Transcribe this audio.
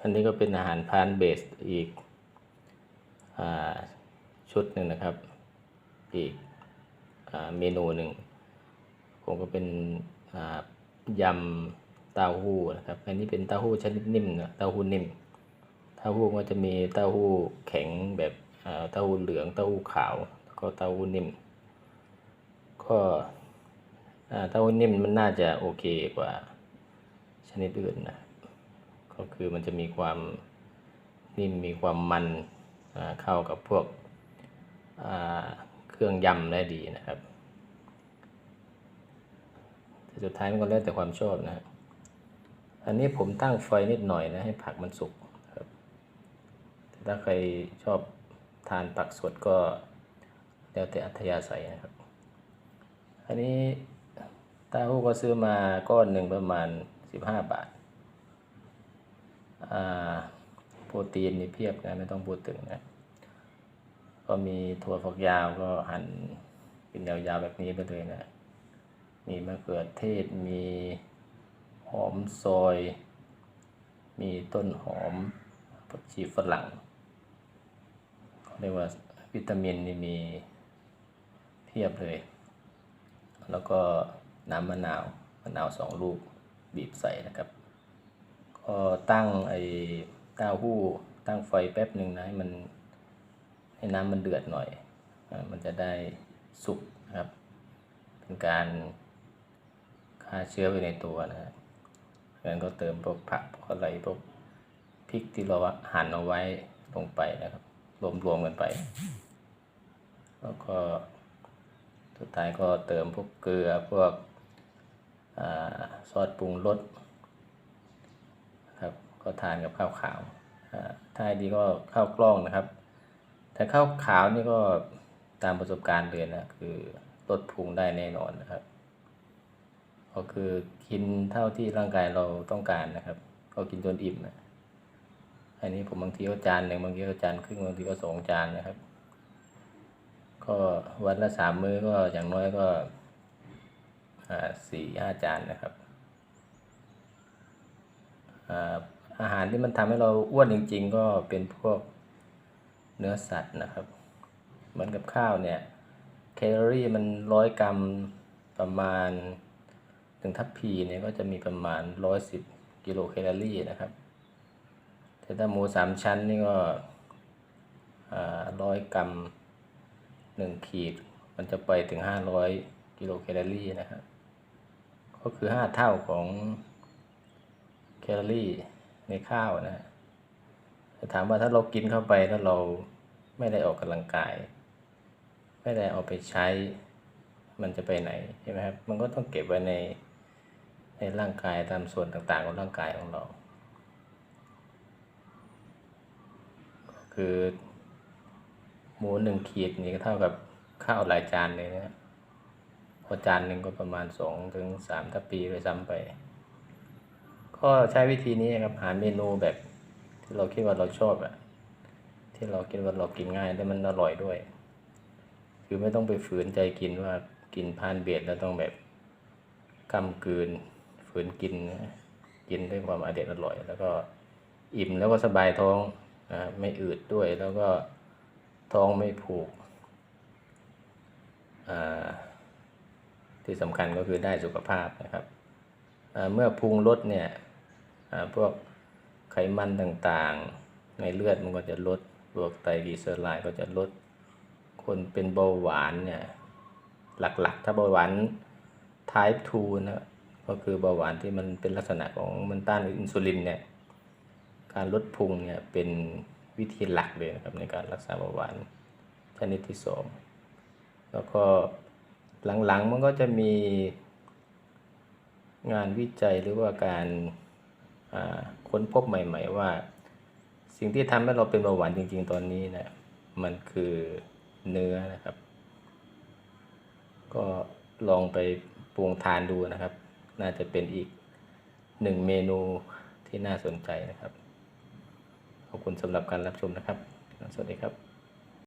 อันนี้ก็เป็นอาหารพานเบสอีกอชุดหนึ่งนะครับ อีกอเมนูหนึ่งผมก็เป็นยำเต้าหู้นะครับ อันนี้เป็นเต้าหู้ชนิดนิ่มนะเต้าหู้นิ่ม เต้าหู้ก็จะมีเต้าหู้แข็งแบบเต้าหู้เหลือง เต้าหู้ขาว แล้วก็เต้าหู้นิ่ม ก็เต้าหู้นิ่มมันน่าจะโอเคกว่าชนิดอื่นนะ ก็คือมันจะมีความนิ่มมีความมันเข้ากับพวกเครื่องยำได้ดีนะครับแต่สุดท้ายมันก็แล้วแต่ความชอบนะครับอันนี้ผมตั้งไฟนิดหน่อยนะให้ผักมันสุกครับถ้าใครชอบทานผักสดก็แล้วแต่อัธยาศัยนะครับ อันนี้ต้าหู้ก็ซื้อมาก้อนหนึ่งประมาณ 15 บาทอ่า โปรตีนนี่เพียบนะไม่ต้องพูดถึงนะก็มีถั่วฝักยาวก็หั่นเป็นยาวๆแบบนี้ไปเลยนะ มีมะเขือเทศ มีหอมซอย มีต้นหอมผักชีฝรั่งเขาเรียกว่าวิตามินนี่มีเพียบเลย แล้วก็น้ำมะนาว มะนาวสองลูกบีบใส่นะครับ ตั้งไอ้เต้าหู้ตั้งไฟแป๊บหนึ่งนะให้มันให้น้ำมันเดือดหน่อยอามันจะได้สุกนะครับ เป็นการฆ่าเชื้อไปในตัวนะฮะงั้นก็เติมพวกผักพวกอะไรพวกพริกที่เราหั่นเอาไว้ลงไปนะครับ รวมๆกันไป แล้วก็สุดท้ายก็เติมพวกเกลือพวกอาซอสปรุงรส ก็ทานกับข้าวขาวถ้าดีก็ข้าวกล้องนะครับ แต่ข้าวขาวนี่ก็ตามประสบการณ์เลยนะคือลดพุงได้แน่นอนนะครับ ก็คือกินเท่าที่ร่างกายเราต้องการนะครับ ก็กินจนอิ่มนะอันนี้ผมบางทีก็จานหนึ่งบางทีก็จานครึ่งบางทีก็สองจานนะครับ ก็วันละสามมื้อก็อย่างน้อยก็สี่ห้าจานนะครับ อาหารที่มันทำให้เราอ้วนจริง ๆ ก็เป็นพวกเนื้อสัตว์นะครับ เหมือนกับข้าวเนี่ยแคลอรี่มันร้อยกรัมประมาณหนึ่งทัพพีเนี่ยก็จะมีประมาณร้อยสิบกิโลแคลอรี่นะครับ แต่ถ้าหมูสามชั้นนี่ก็ร้อยกรัมหนึ่งขีด มันจะไปถึงห้าร้อยกิโลแคลอรี่นะครับ ก็คือห้าเท่าของแคลอรี่ ในข้าวนะฮะถามว่าถ้าเรากินเข้าไปแล้วเราไม่ได้ออกกำลังกาย ไม่ได้เอาไปใช้ มันจะไปไหนใช่ไหมครับ มันก็ต้องเก็บไว้ในในร่างกายตามส่วนต่างๆของร่างกายของเรา คือหมูหนึ่งขีดนี่ก็เท่ากับข้าวหลายจานเลยนะพอจานหนึ่งก็ประมาณสองถึงสามทัพปีเลยซ้ำไป ก็ใช้วิธีนี้ครับหาเมนูแบบ ที่เราคิดว่าเราชอบอะที่เราคิดว่าเรากินง่ายและมันอร่อยด้วย คือไม่ต้องไปฝืนใจกินว่ากินพานเบียดแล้วต้องแบบกำกืน ฝืนกินนะกินด้วยความอเด็ดอร่อย แล้วก็อิ่มแล้วก็สบายท้องนะไม่อืดด้วยแล้วก็ท้องไม่ผูกอ่าที่สำคัญก็คือได้สุขภาพนะครับอ่าเมื่อพุงลดเนี่ย พวกไขมันต่างๆ ในเลือดมันก็จะลดพวกไตรกลีเซอไรด์ก็จะลด คนเป็นเบาหวานเนี่ยหลักๆ ถ้าเบาหวาน type 2 นะก็คือเบาหวานที่มันเป็นลักษณะของมันต้านอินซูลินเนี่ยการลดพุงเนี่ยเป็นวิธีหลักเลยนะครับในการรักษาเบาหวานชนิดที่สองแล้วก็หลังๆมันก็จะมีงานวิจัยหรือว่าการ ค้นพบใหม่ ๆ ว่า สิ่งที่ทำให้เราเป็นเบาหวานจริง ๆ ตอนนี้นะมันคือเนื้อนะครับ ก็ลองไปปรุงทานดูนะครับ น่าจะเป็นอีกหนึ่งเมนูที่น่าสนใจนะครับ ขอบคุณสำหรับการรับชมนะครับ สวัสดีครับ